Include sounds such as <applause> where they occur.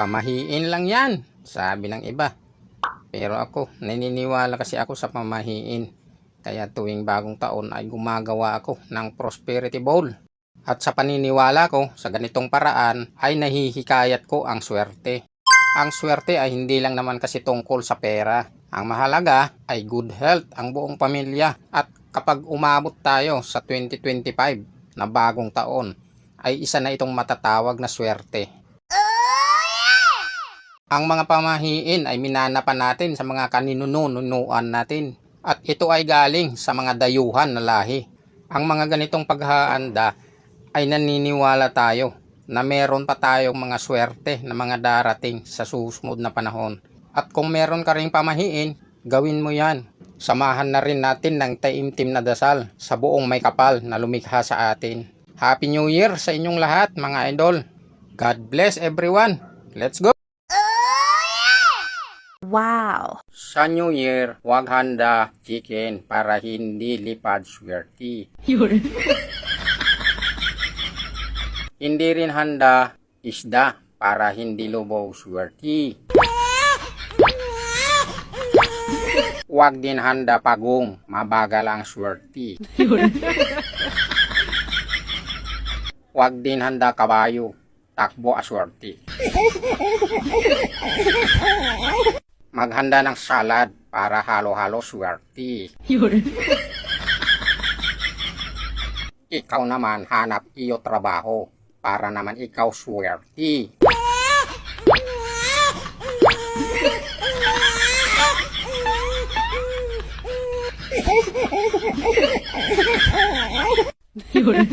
Pamahiin lang yan, sabi ng iba. Pero ako, naniniwala kasi ako sa pamahiin. Kaya tuwing bagong taon ay gumagawa ako ng prosperity bowl. At sa paniniwala ko sa ganitong paraan ay nahihikayat ko ang swerte. Ang swerte ay hindi lang naman kasi tungkol sa pera. Ang mahalaga ay good health ang buong pamilya. At kapag umabot tayo sa 2025 na bagong taon, ay isa na itong matatawag na swerte. Ang mga pamahiin ay minana pa natin sa mga kaninununuan natin. At ito ay galing sa mga dayuhan na lahi. Ang mga ganitong paghaanda ay naniniwala tayo na meron pa tayong mga swerte na mga darating sa susunod na panahon. At kung meron ka ring pamahiin, gawin mo yan. Samahan na rin natin ng taimtim na dasal sa buong may kapal na lumikha sa atin. Happy New Year sa inyong lahat mga idol. God bless everyone. Let's go! Wow. Sa New Year, huwag handa chicken para hindi lipad swerte. Yun. <laughs> Hindi rin handa isda para hindi lubaw swerte. Huwag <laughs> din handa pagong, mabagal ang swerte. Yun. <laughs> Huwag din handa kabayo, takbo aswerte. Maghanda ng salad para halo-halo swerte. Yun. Ikaw naman hanap iyo trabaho para naman ikaw swerte. Yun.